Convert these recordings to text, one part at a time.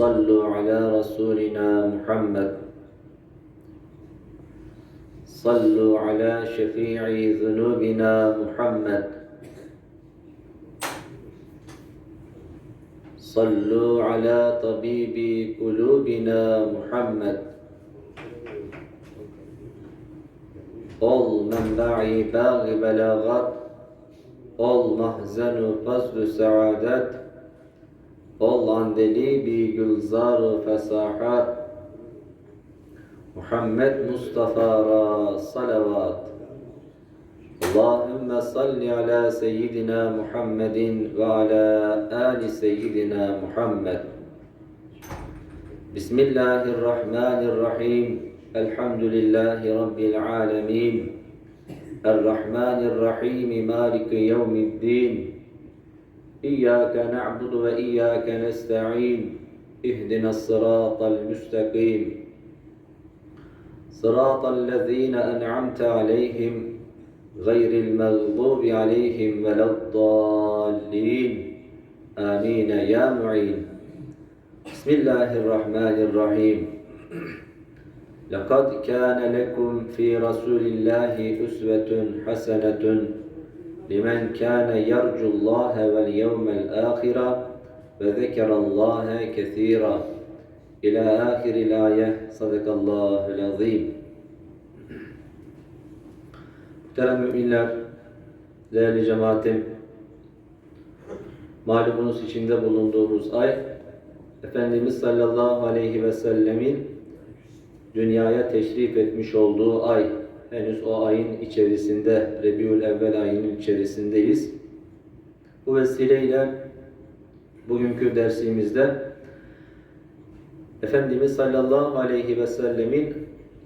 صلوا على رسولنا محمد. صلوا على شفيع ذنوبنا محمد. صلوا على طبيب قلوبنا محمد. Ol menba'i bağı belagat Ol mahzenu fazlu saadet Ol andelibi gülzar fesahat Muhammed Mustafa'ra salavat. Allahümme salli ala seyyidina Muhammedin ve ala ali seyyidina Muhammed. Bismillahirrahmanirrahim. Elhamdülillahi Rabbil alemin Errahmanirrahim. Maliki yevmiddin إياك نعبد وإياك نستعين اهدنا الصراط المستقيم. صراط الذين أنعمت عليهم غير المغضوب عليهم ولا الضالين. آمين يا معين. بسم الله الرحمن الرحيم. لقد كان لكم في رسول الله أسوة حسنة لمن كان يرجو الله واليوم الآخر وذكر الله كثيرا إلى آخر الآية صدق الله العظيم Muhterem müminler, değerli cemaatim, malumunuz içinde bulunduğumuz ay, Efendimiz sallallahu aleyhi ve sellemin dünyaya teşrif etmiş olduğu ay. Henüz o ayın içerisinde, Rebiül Evvel ayının içerisindeyiz. Bu vesileyle bugünkü dersimizde Efendimiz sallallahu aleyhi ve sellemin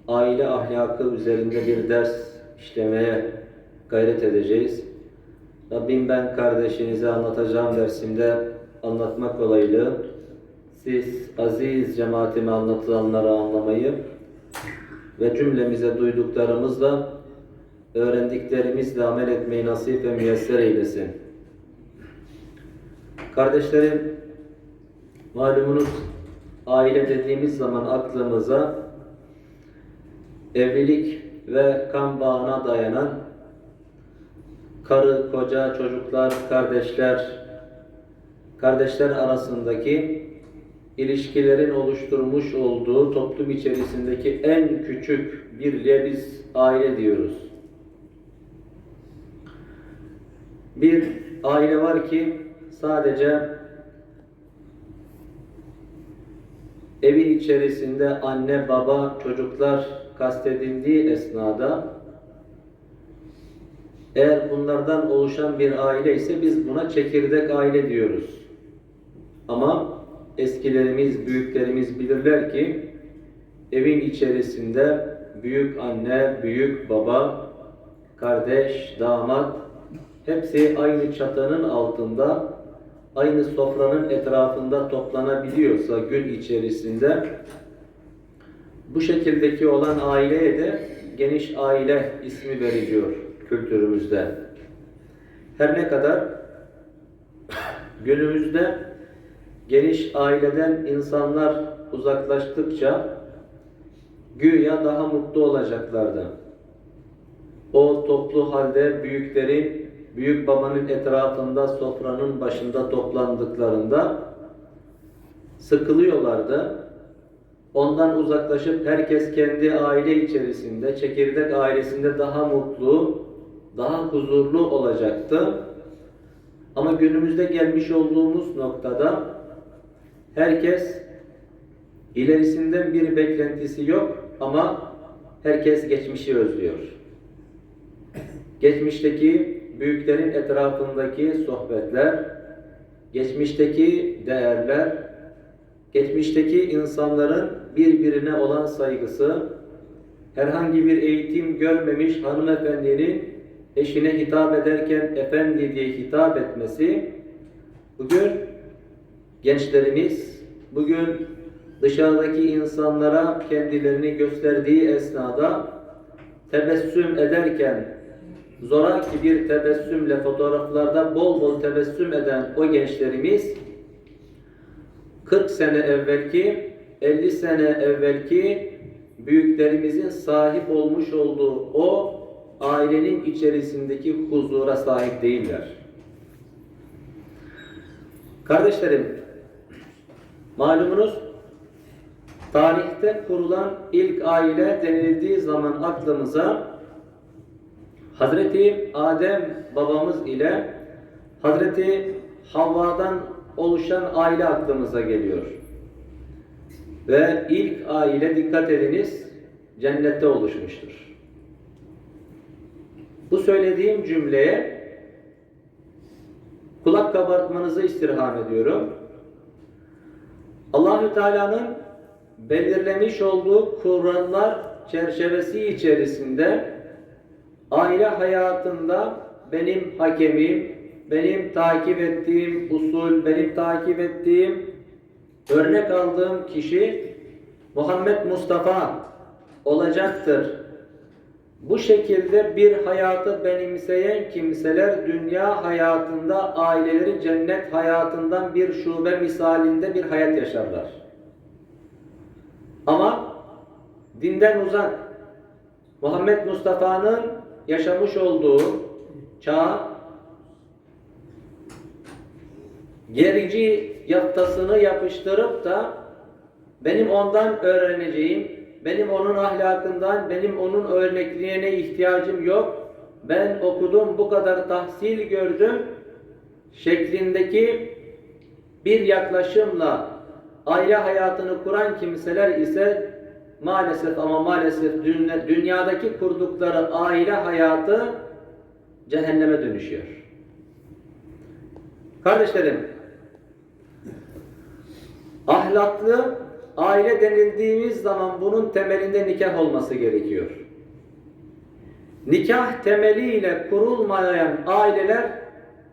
aile ahlakı üzerinde bir ders işlemeye gayret edeceğiz. Rabbim ben kardeşinize anlatacağım dersimde anlatmak kolaylığı, siz aziz cemaatime anlatılanları anlamayı ve cümlemize duyduklarımızla öğrendiklerimizle amel etmeyi nasip ve müyesser eylesin. Kardeşlerim, malumunuz aile dediğimiz zaman aklımıza evlilik ve kan bağına dayanan karı, koca, çocuklar, kardeşler, kardeşler arasındaki ilişkilerin oluşturmuş olduğu toplum içerisindeki en küçük birliğe biz aile diyoruz. Bir aile var ki sadece evin içerisinde anne, baba, çocuklar kastedildiği esnada eğer bunlardan oluşan bir aile ise biz buna çekirdek aile diyoruz. Ama eskilerimiz, büyüklerimiz bilirler ki evin içerisinde büyük anne, büyük baba, kardeş, damat hepsi aynı çatının altında, aynı sofranın etrafında toplanabiliyorsa gün içerisinde bu şekildeki olan aileye de geniş aile ismi veriliyor kültürümüzde. Her ne kadar günümüzde geniş aileden insanlar uzaklaştıkça güya daha mutlu olacaklardı. O toplu halde büyüklerin, büyük babanın etrafında sofranın başında toplandıklarında sıkılıyorlardı. Ondan uzaklaşıp herkes kendi aile içerisinde, çekirdek ailesinde daha mutlu, daha huzurlu olacaktı. Ama günümüzde gelmiş olduğumuz noktada herkes ilerisinden bir beklentisi yok ama herkes geçmişi özlüyor. Geçmişteki büyüklerin etrafındaki sohbetler, geçmişteki değerler, geçmişteki insanların birbirine olan saygısı, herhangi bir eğitim görmemiş hanımefendinin eşine hitap ederken efendi diye hitap etmesi, bugün gençlerimiz, bugün dışarıdaki insanlara kendilerini gösterdiği esnada tebessüm ederken zoraki bir tebessümle fotoğraflarda bol bol tebessüm eden o gençlerimiz 40 sene evvelki 50 sene evvelki büyüklerimizin sahip olmuş olduğu o ailenin içerisindeki huzura sahip değiller. Kardeşlerim, malumunuz tarihte kurulan ilk aile denildiği zaman aklımıza Hazreti Adem babamız ile Hazreti Havva'dan oluşan aile aklımıza geliyor. Ve ilk aile dikkat ediniz cennette oluşmuştur. Bu söylediğim cümleye kulak kabartmanızı istirham ediyorum. Allahü Teala'nın belirlemiş olduğu kurallar çerçevesi içerisinde aile hayatında benim hakemim, benim takip ettiğim usul, benim takip ettiğim örnek aldığım kişi Muhammed Mustafa olacaktır. Bu şekilde bir hayatı benimseyen kimseler dünya hayatında aileleri cennet hayatından bir şube misalinde bir hayat yaşarlar. Ama dinden uzak Muhammed Mustafa'nın yaşamış olduğu çağ gerici yaftasını yapıştırıp da benim ondan öğreneceğim, benim onun ahlakından, benim onun örnekliğine ihtiyacım yok. Ben okudum, bu kadar tahsil gördüm şeklindeki bir yaklaşımla aile hayatını kuran kimseler ise maalesef ama maalesef dünya, dünyadaki kurdukları aile hayatı cehenneme dönüşüyor. Kardeşlerim, ahlaklı aile denildiğimiz zaman bunun temelinde nikah olması gerekiyor. Nikah temeliyle kurulmayan aileler,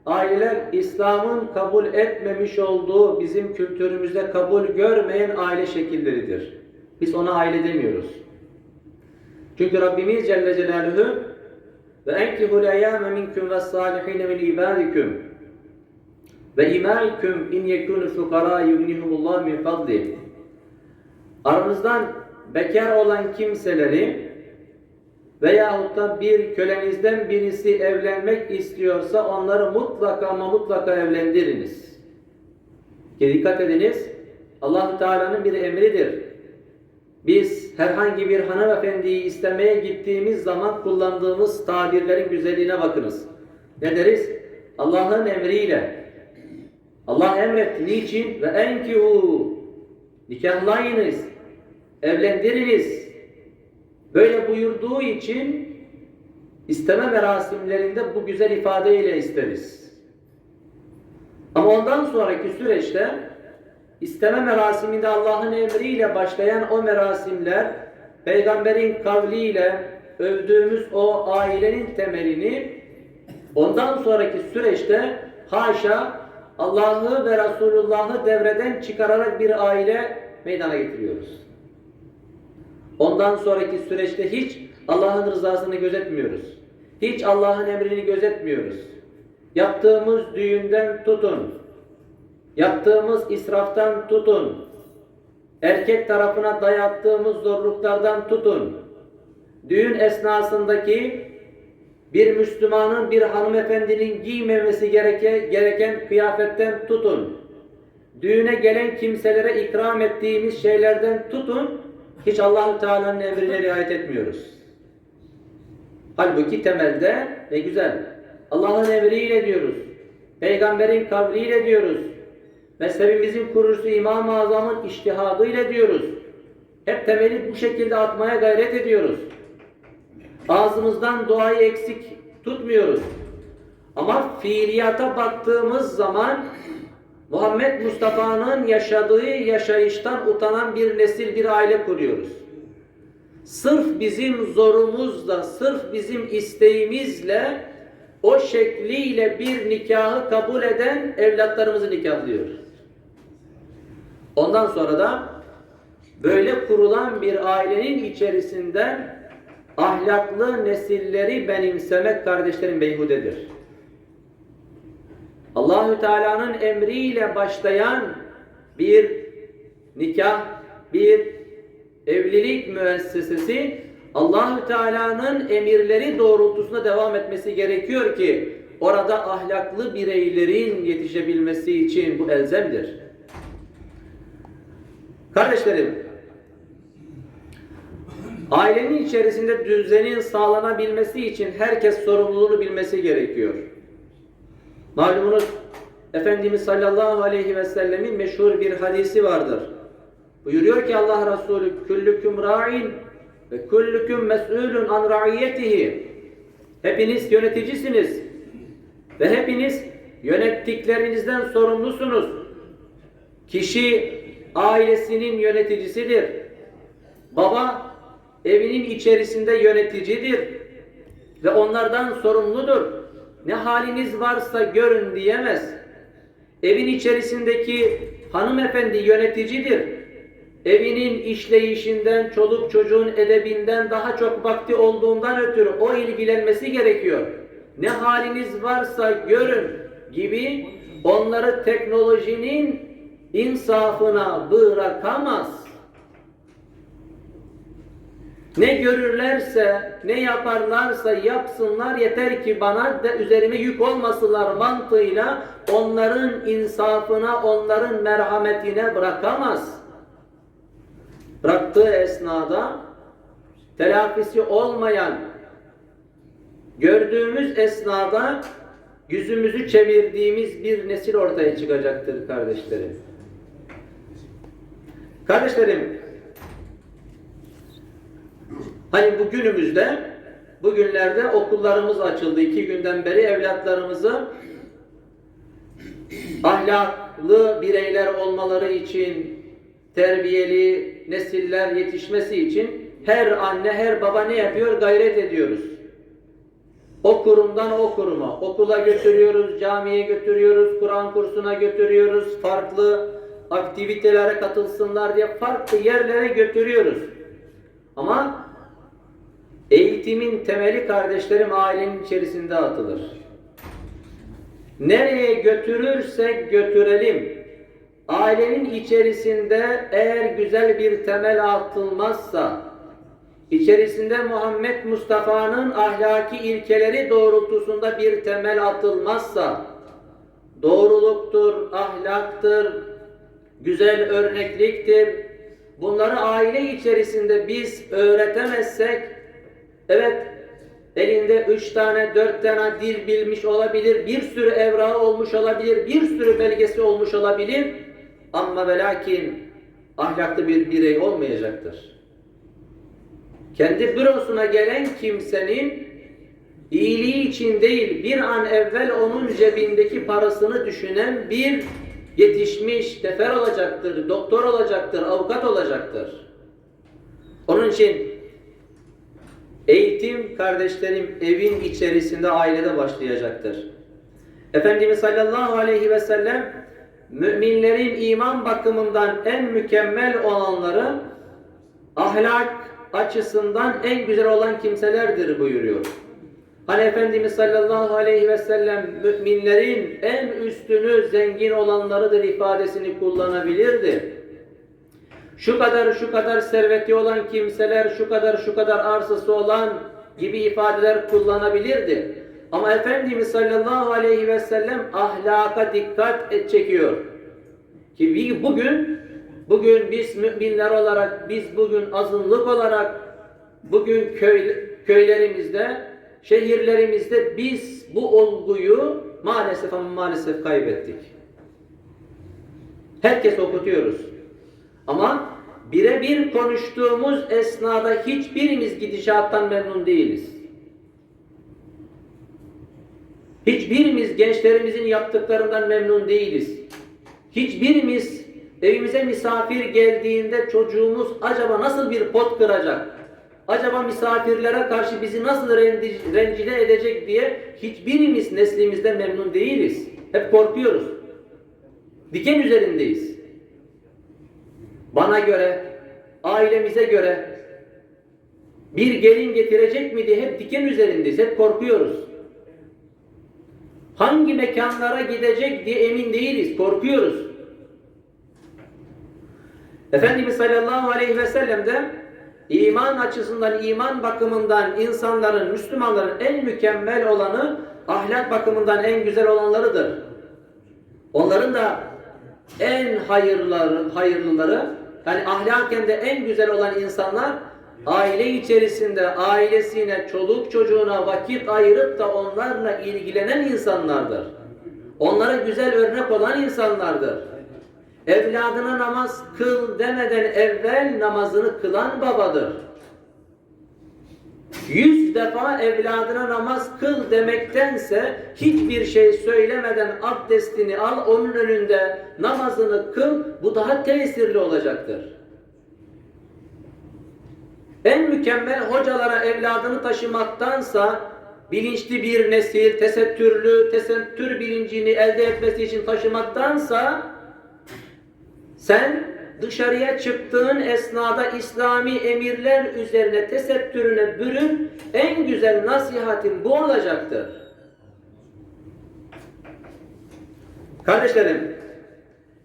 aileler İslam'ın kabul etmemiş olduğu, bizim kültürümüzde kabul görmeyen aile şekilleridir. Biz ona aile demiyoruz. Çünkü Rabbimiz Celle Celaluhu ve enkihul eyyâme minkum ve sâlihîne min ibâdikum ve imâikum in yekûnü fukarâ yugnihumullah min fadli aranızdan bekar olan kimseleri veyahut da bir kölenizden birisi evlenmek istiyorsa onları mutlaka ama mutlaka evlendiriniz. Ki dikkat ediniz allah Teala'nın bir emridir. Biz herhangi bir hanımefendiyi istemeye gittiğimiz zaman kullandığımız tabirlerin güzelliğine bakınız. Ne deriz? Allah'ın emriyle. Allah emretti. Niçin? Ve enkihu. Nikahlayınız. Evlendiriniz. Böyle buyurduğu için isteme merasimlerinde bu güzel ifadeyle isteriz. Ama ondan sonraki süreçte isteme merasiminde Allah'ın emriyle başlayan o merasimler peygamberin kavliyle övdüğümüz o ailenin temelini ondan sonraki süreçte haşa Allah'ı ve Resulullah'ı devreden çıkararak bir aile meydana getiriyoruz. Ondan sonraki süreçte hiç Allah'ın rızasını gözetmiyoruz. Hiç Allah'ın emrini gözetmiyoruz. Yaptığımız düğünden tutun. Yaptığımız israftan tutun. Erkek tarafına dayattığımız zorluklardan tutun. Düğün esnasındaki bir Müslümanın bir hanımefendinin giymemesi gereken, gereken kıyafetten tutun. Düğüne gelen kimselere ikram ettiğimiz şeylerden tutun. Hiç Allahu Teala'nın emrine riayet etmiyoruz. Halbuki temelde ne güzel. Allah'ın emriyle diyoruz. Peygamberin kavliyle diyoruz. Mezhebimizin kurucusu İmam-ı Azam'ın iştihadıyla diyoruz. Hep temeli bu şekilde atmaya gayret ediyoruz. Ağzımızdan duayı eksik tutmuyoruz. Ama fiiliyata baktığımız zaman Muhammed Mustafa'nın yaşadığı yaşayıştan utanan bir nesil, bir aile kuruyoruz. Sırf bizim zorumuzla, sırf bizim isteğimizle o şekliyle bir nikahı kabul eden evlatlarımızı nikahlıyor. Ondan sonra da böyle kurulan bir ailenin içerisinden ahlaklı nesilleri benimsemek kardeşlerim beyhudedir. Allahü Teala'nın emriyle başlayan bir nikah, bir evlilik müessesesi Allahü Teala'nın emirleri doğrultusunda devam etmesi gerekiyor ki orada ahlaklı bireylerin yetişebilmesi için bu elzemdir. Kardeşlerim, ailenin içerisinde düzenin sağlanabilmesi için herkes sorumluluğunu bilmesi gerekiyor. Malumunuz Efendimiz sallallahu aleyhi ve sellemin meşhur bir hadisi vardır. Buyuruyor ki Allah Resulü küllüküm ra'in ve küllüküm mes'ulun an ra'iyetihi. Hepiniz yöneticisiniz ve hepiniz yönettiklerinizden sorumlusunuz. Kişi ailesinin yöneticisidir. Baba evinin içerisinde yöneticidir ve onlardan sorumludur. Ne haliniz varsa görün diyemez. Evin içerisindeki hanımefendi yöneticidir. Evinin işleyişinden, çoluk çocuğun edebinden daha çok vakti olduğundan ötürü o ilgilenmesi gerekiyor. Ne haliniz varsa görün gibi onları teknolojinin insafına bırakamaz. Ne görürlerse, ne yaparlarsa yapsınlar yeter ki bana da üzerime yük olmasınlar mantığıyla onların insafına, onların merhametine bırakamaz. Bıraktığı esnada telafisi olmayan gördüğümüz esnada yüzümüzü çevirdiğimiz bir nesil ortaya çıkacaktır kardeşlerim. Kardeşlerim, hani bugünümüzde, bugünlerde okullarımız açıldı. iki günden beri evlatlarımızı ahlaklı bireyler olmaları için, terbiyeli nesiller yetişmesi için her anne, her baba ne yapıyor? Gayret ediyoruz. O kurumdan o kuruma, okula götürüyoruz, camiye götürüyoruz, Kur'an kursuna götürüyoruz, farklı aktivitelere katılsınlar diye farklı yerlere götürüyoruz. Ama eğitimin temeli kardeşlerim ailenin içerisinde atılır. Nereye götürürsek götürelim, ailenin içerisinde eğer güzel bir temel atılmazsa, içerisinde Muhammed Mustafa'nın ahlaki ilkeleri doğrultusunda bir temel atılmazsa, doğruluktur, ahlaktır, güzel örnekliktir. Bunları aile içerisinde biz öğretemezsek, evet elinde üç tane, dört tane dil bilmiş olabilir, bir sürü evrağı olmuş olabilir, bir sürü belgesi olmuş olabilir. Ama ve lakin ahlaklı bir birey olmayacaktır. Kendi bürosuna gelen kimsenin iyiliği için değil, bir an evvel onun cebindeki parasını düşünen bir yetişmiş tefer olacaktır, doktor olacaktır, avukat olacaktır. Onun için eğitim kardeşlerim evin içerisinde ailede başlayacaktır. Efendimiz sallallahu aleyhi ve sellem müminlerin iman bakımından en mükemmel olanları ahlak açısından en güzel olan kimselerdir buyuruyor. Hani Efendimiz sallallahu aleyhi ve sellem müminlerin en üstünü zengin olanlarıdır ifadesini kullanabilirdi. Şu kadar şu kadar serveti olan kimseler, şu kadar şu kadar arsası olan gibi ifadeler kullanabilirdi. Ama Efendimiz sallallahu aleyhi ve sellem ahlaka dikkat et çekiyor. Ki bugün bugün biz müminler olarak biz bugün azınlık olarak bugün köy, köylerimizde şehirlerimizde biz bu olguyu maalesef ama maalesef kaybettik. Herkes okutuyoruz. Ama birebir konuştuğumuz esnada hiçbirimiz gidişattan memnun değiliz. Hiçbirimiz gençlerimizin yaptıklarından memnun değiliz. Hiçbirimiz evimize misafir geldiğinde çocuğumuz acaba nasıl bir pot kıracak? Acaba misafirlere karşı bizi nasıl rencide edecek diye hiçbirimiz neslimizde memnun değiliz. Hep korkuyoruz. Diken üzerindeyiz. Bana göre, ailemize göre bir gelin getirecek mi diye hep diken üzerindeyiz. Hep korkuyoruz. Hangi mekanlara gidecek diye emin değiliz. Korkuyoruz. Efendimiz sallallahu aleyhi ve sellem de iman açısından, iman bakımından insanların, Müslümanların en mükemmel olanı ahlak bakımından en güzel olanlarıdır. Onların da en hayırlıları, hayırlıları yani ahlaken de en güzel olan insanlar aile içerisinde ailesine, çoluk çocuğuna vakit ayırıp da onlarla ilgilenen insanlardır. Onlara güzel örnek olan insanlardır. Evladına namaz kıl demeden evvel namazını kılan babadır. Yüz defa evladına namaz kıl demektense hiçbir şey söylemeden abdestini al, onun önünde namazını kıl, bu daha tesirli olacaktır. En mükemmel hocalara evladını taşımaktansa bilinçli bir nesil, tesettürlü, tesettür bilincini elde etmesi için taşımaktansa sen dışarıya çıktığın esnada İslami emirler üzerine tesettürüne bürün en güzel nasihatin bu olacaktır. Kardeşlerim,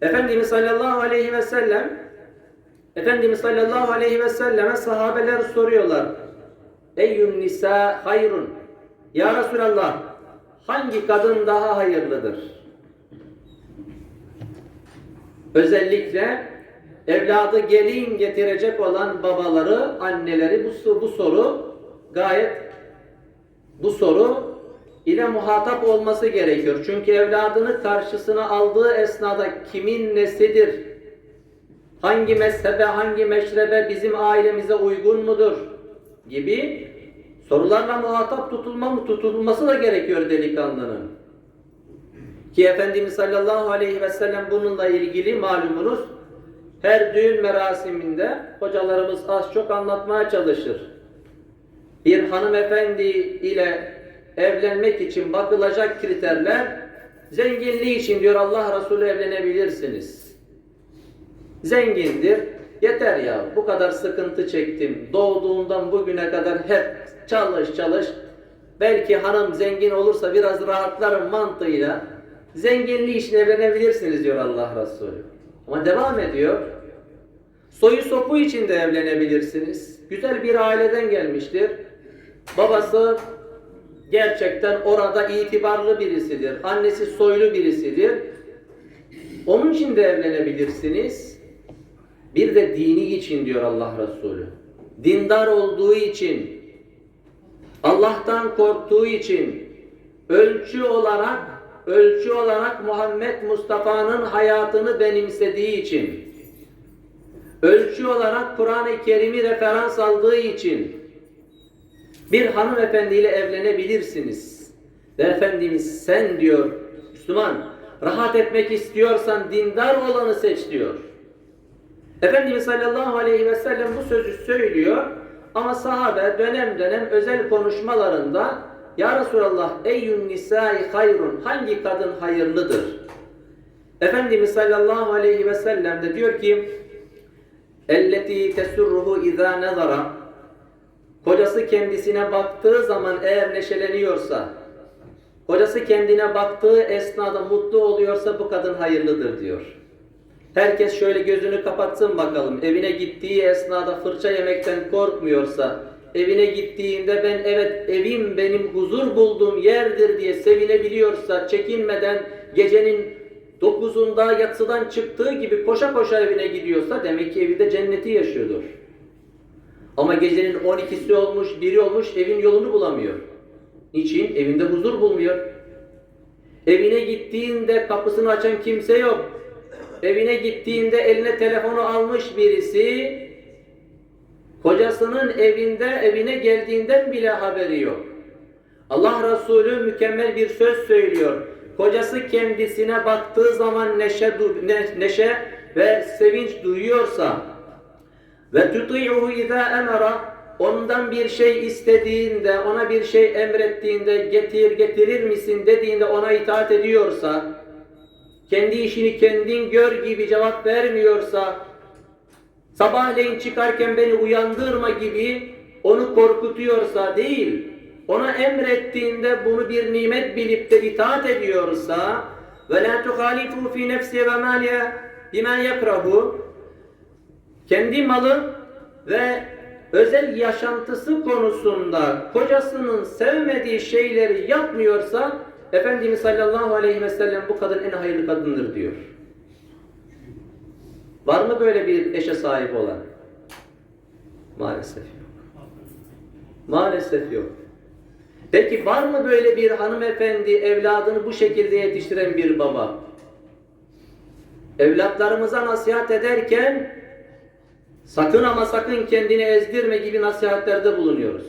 Efendimiz sallallahu aleyhi ve sellem Efendimiz sallallahu aleyhi ve selleme sahabeler soruyorlar. Eyyün nisa hayrun. Ya Resulallah hangi kadın daha hayırlıdır? Özellikle evladı gelin getirecek olan babaları, anneleri bu, bu soru gayet bu soru ile muhatap olması gerekiyor. Çünkü evladını karşısına aldığı esnada kimin nesidir? Hangi mezhebe, hangi meşrebe bizim ailemize uygun mudur? Gibi sorularla muhatap tutulma tutulması da gerekiyor delikanlının. Ki Efendimiz sallallahu aleyhi ve sellem bununla ilgili malumunuz her düğün merasiminde hocalarımız az çok anlatmaya çalışır. Bir hanımefendi ile evlenmek için bakılacak kriterler zenginliği için diyor Allah Resulü evlenebilirsiniz. Zengindir. Yeter ya bu kadar sıkıntı çektim. Doğduğundan bugüne kadar hep çalış çalış. Belki hanım zengin olursa biraz rahatlarım mantığıyla zenginliği için evlenebilirsiniz diyor Allah Resulü. Ama devam ediyor. Soyu sopu için de evlenebilirsiniz. Güzel bir aileden gelmiştir. Babası gerçekten orada itibarlı birisidir. Annesi soylu birisidir. Onun için de evlenebilirsiniz. Bir de dini için diyor Allah Resulü. Dindar olduğu için, Allah'tan korktuğu için, ölçü olarak, ölçü olarak Muhammed Mustafa'nın hayatını benimsediği için, ölçü olarak Kur'an-ı Kerim'i referans aldığı için bir hanımefendiyle evlenebilirsiniz. Ve Efendimiz sen diyor Müslüman rahat etmek istiyorsan dindar olanı seç diyor. Efendimiz sallallahu aleyhi ve sellem bu sözü söylüyor ama sahabe dönem dönem özel konuşmalarında Ya Resulallah eyyün nisai hayrun hangi kadın hayırlıdır? Efendimiz sallallahu aleyhi ve sellem de diyor ki elleti tesurruhu izâ nezara kocası kendisine baktığı zaman eğer neşeleniyorsa kocası kendine baktığı esnada mutlu oluyorsa bu kadın hayırlıdır diyor. Herkes şöyle gözünü kapatsın bakalım. Evine gittiği esnada fırça yemekten korkmuyorsa, evine gittiğinde ben evet evim benim huzur bulduğum yerdir diye sevinebiliyorsa, çekinmeden gecenin dokuzunda yatsıdan çıktığı gibi koşa koşa evine gidiyorsa demek ki evinde cenneti yaşıyordur. Ama gecenin 12'si olmuş, biri olmuş evin yolunu bulamıyor. Niçin? Evinde huzur bulmuyor. Evine gittiğinde kapısını açan kimse yok. Evine gittiğinde eline telefonu almış birisi kocasının evinde evine geldiğinden bile haberi yok. Allah Resulü mükemmel bir söz söylüyor. kocası kendisine baktığı zaman neşe, neşe ve sevinç duyuyorsa ve tuti'uhu izâ emara ondan bir şey istediğinde, ona bir şey emrettiğinde getir getirir misin dediğinde ona itaat ediyorsa, kendi işini kendin gör gibi cevap vermiyorsa, sabahleyin çıkarken beni uyandırma gibi onu korkutuyorsa değil, ona emrettiğinde bunu bir nimet bilip de itaat ediyorsa ve la tuhalifu fi nefsi ve maliye bima yakrahu kendi malı ve özel yaşantısı konusunda kocasının sevmediği şeyleri yapmıyorsa Efendimiz sallallahu aleyhi ve sellem bu kadın en hayırlı kadındır diyor. Var mı böyle bir eşe sahip olan? Maalesef yok. Maalesef yok. Peki var mı böyle bir hanımefendi evladını bu şekilde yetiştiren bir baba? Evlatlarımıza nasihat ederken sakın ama sakın kendini ezdirme gibi nasihatlerde bulunuyoruz.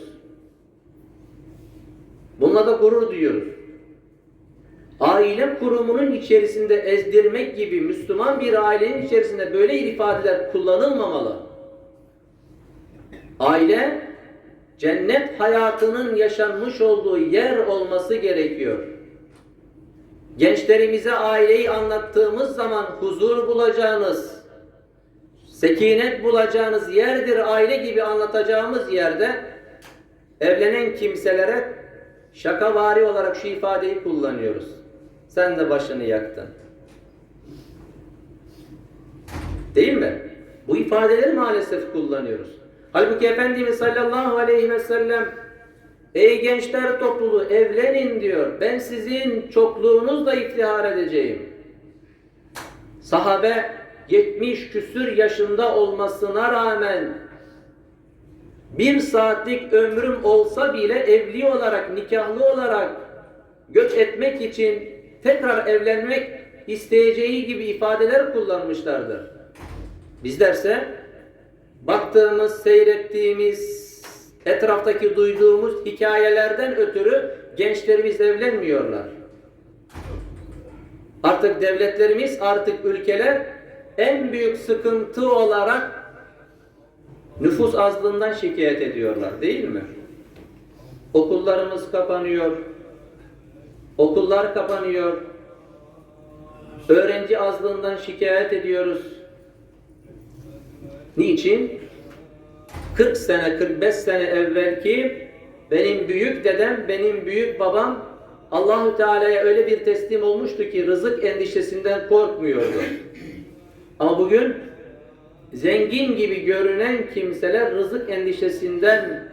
Bununla da gurur duyuyoruz. Aile kurumunun içerisinde ezdirmek gibi Müslüman bir ailenin içerisinde böyle ifadeler kullanılmamalı. Aile cennet hayatının yaşanmış olduğu yer olması gerekiyor. Gençlerimize aileyi anlattığımız zaman huzur bulacağınız, sekinet bulacağınız yerdir aile gibi anlatacağımız yerde evlenen kimselere şakavari olarak şu ifadeyi kullanıyoruz. Sen de başını yaktın. Değil mi? Bu ifadeleri maalesef kullanıyoruz. Halbuki Efendimiz sallallahu aleyhi ve sellem Ey gençler topluluğu evlenin diyor. Ben sizin çokluğunuzla iftihar edeceğim. Sahabe 70 küsür yaşında olmasına rağmen bir saatlik ömrüm olsa bile evli olarak, nikahlı olarak göç etmek için tekrar evlenmek isteyeceği gibi ifadeler kullanmışlardır. Bizlerse baktığımız, seyrettiğimiz, etraftaki duyduğumuz hikayelerden ötürü gençlerimiz evlenmiyorlar. Artık devletlerimiz, artık ülkeler en büyük sıkıntı olarak nüfus azlığından şikayet ediyorlar değil mi? Okullarımız kapanıyor. Okullar kapanıyor. Öğrenci azlığından şikayet ediyoruz. Niçin? 40 sene, 45 sene evvelki benim büyük dedem, benim büyük babam Allahü Teala'ya öyle bir teslim olmuştu ki rızık endişesinden korkmuyordu. Ama bugün zengin gibi görünen kimseler rızık endişesinden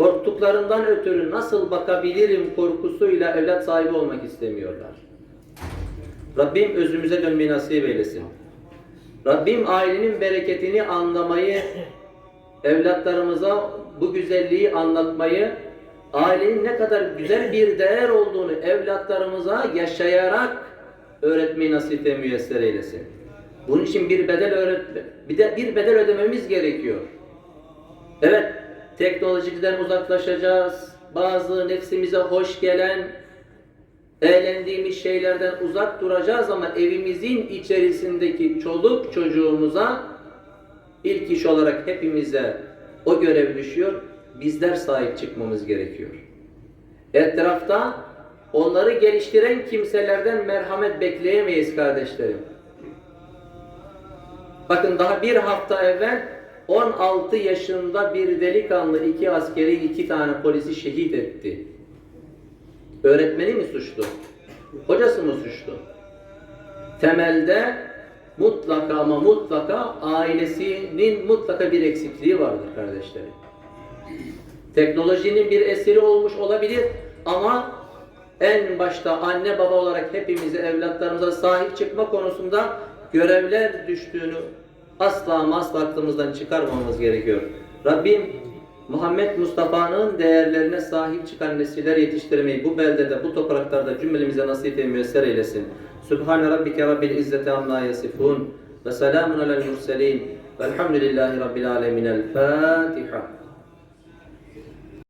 korktuklarından ötürü nasıl bakabilirim korkusuyla evlat sahibi olmak istemiyorlar. Rabbim özümüze dönmeyi nasip eylesin. Rabbim ailenin bereketini anlamayı, evlatlarımıza bu güzelliği anlatmayı, ailenin ne kadar güzel bir değer olduğunu evlatlarımıza yaşayarak öğretmeyi nasip ve müyesser eylesin. Bunun için bir bedel öğret bir de bir bedel ödememiz gerekiyor. Evet, teknolojiden uzaklaşacağız. Bazı nefsimize hoş gelen, eğlendiğimiz şeylerden uzak duracağız ama evimizin içerisindeki çoluk çocuğumuza ilk iş olarak hepimize o görev düşüyor. Bizler sahip çıkmamız gerekiyor. Etrafta onları geliştiren kimselerden merhamet bekleyemeyiz kardeşlerim. Bakın daha bir hafta evvel 16 yaşında bir delikanlı iki askeri iki tane polisi şehit etti. Öğretmeni mi suçlu? Hocası mı suçlu? Temelde mutlaka ama mutlaka ailesinin mutlaka bir eksikliği vardır kardeşlerim. Teknolojinin bir eseri olmuş olabilir ama en başta anne baba olarak hepimize evlatlarımıza sahip çıkma konusunda görevler düştüğünü asla ama asla aklımızdan çıkarmamamız gerekiyor. Rabbim Muhammed Mustafa'nın değerlerine sahip çıkan nesiller yetiştirmeyi bu beldede, bu topraklarda cümlemize nasip ve müyesser eylesin. Sübhane Rabbike Rabbil İzzeti Amma Yasifun ve selamun alel murselin velhamdülillahi Rabbil Alemin. El Fatiha.